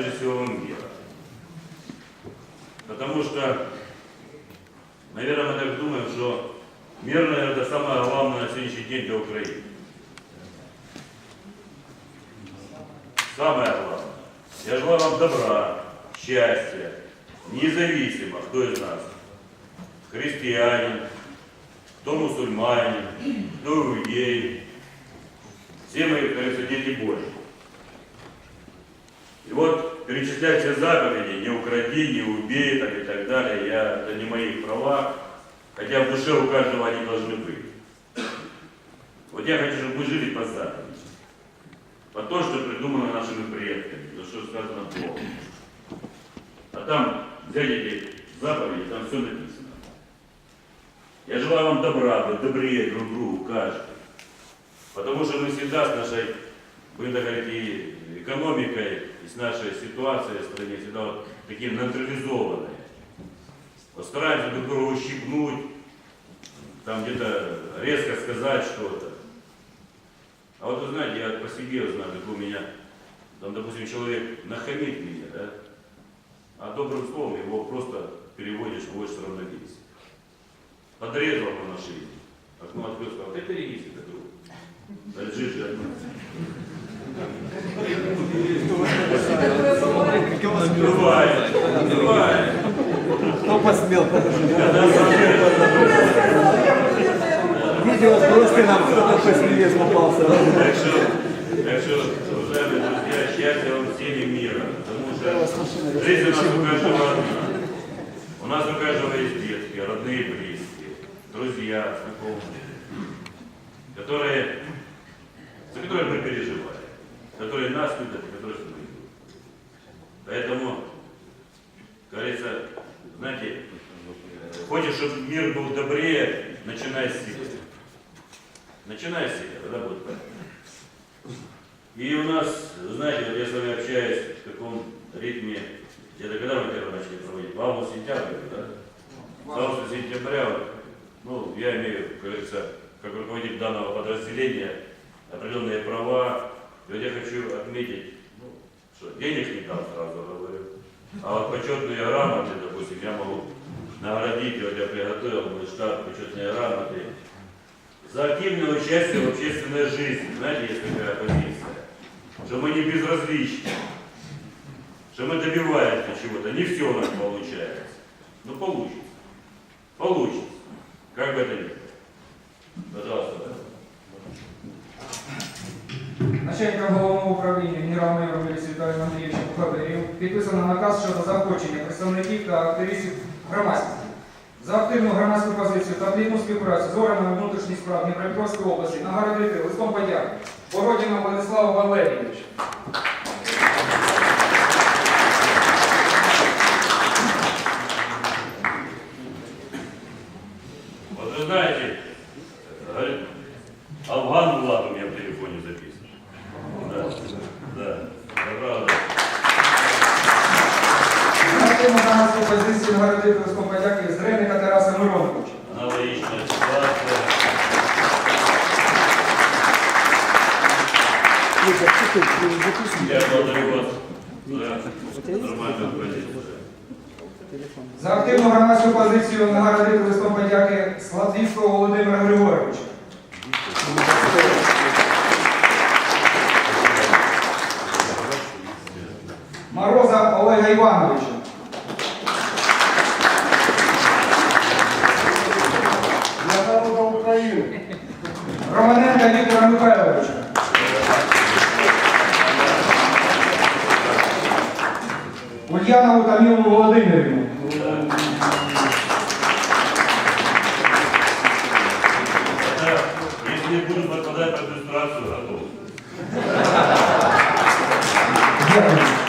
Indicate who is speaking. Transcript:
Speaker 1: прежде всего мира. Потому что, наверное, мы так думаем, что мир, наверное, это самое главное на сегодняшний день для Украины. Самое главное. Я желаю вам добра, счастья, независимо, кто из нас. Христианин, кто мусульманин, кто иудей. Все мы, говорится, дети Божьи. И вот перечислять все заповеди, не укради, не убей, так и так далее, я, это не мои права, хотя в душе у каждого они должны быть. Вот я хочу, чтобы мы жили по заповеди. По то, что придумано нашими предками, то, что сказано Богом. А там взять эти заповеди, там все написано. Я желаю вам добра, быть добрее друг другу, каждый. Потому что мы всегда с нашей, будем так говорить, экономикой, и с нашей ситуацией в стране всегда вот такие нейтрализованные. Вот стараемся друг друга ущипнуть, там где-то резко сказать что-то. А вот вы знаете, я по себе знаю, как у меня, там, допустим, человек нахамит меня, да, а добрым словом его просто переводишь в войск равновесие. Подрезал по нашей. А ну открыл, сказал, ты берегись, это друг. Да лежишь же одна. Бывает, бывает.
Speaker 2: Кто посмел Видео сбросьте нам, кто такой свинец попался.
Speaker 1: Так что, уважаемые друзья, счастья вам и мира. Потому что жизнь у нас у каждого одна. У нас у каждого есть детки, родные, близкие, друзья, знакомые, которые, за которых мы переживаем, которые нас любят, которые нами идут. Поэтому, говорится, знаете, хочешь, чтобы мир был добрее, начинай с себя. Начинай с себя, тогда будет. И у нас, знаете, вот я с вами общаюсь в таком ритме, где-то когда мы первый начали проводить? В август-сентябрь, да? С августа сентября, вот, ну, я имею, как говорится, как руководитель данного подразделения, определенные права. И вот я хочу отметить, ну, что денег не дал, сразу говорю. А вот почетные грамоты, допустим, я могу наградить, вот я приготовил мой штат почетные грамоты за активное участие в общественной жизни. Знаете, есть такая позиция, что мы не безразличны, что мы добиваемся чего-то. Не все у нас получается. Но получится. Получится. Как бы это ни было. Пожалуйста.
Speaker 3: Начальником головного управління генерал-майором міліції Віталієм Андрійовичем Бухгалтерів підписано наказ щодо заохочення представників та активістів громадськості за активну громадську позицію та плідну співпрацю з органами внутрішніх справ Дніпропетровської області нагородити листом подяки Бородіна Владислава Валерійовича. Громадську позицію нагородити листом подяки Зреника Тараса Мироновича.
Speaker 1: Аналогичная ситуация. Я благодарю вас за
Speaker 3: активну громадську позицію нагородити листом подяки Славдівського Володимира Григоровича. Мороза Олега Івановича. Ульянову Тамілу Володимирівну.
Speaker 1: Если не буду подпадать под иллюстрацию, готов.
Speaker 3: Дякую.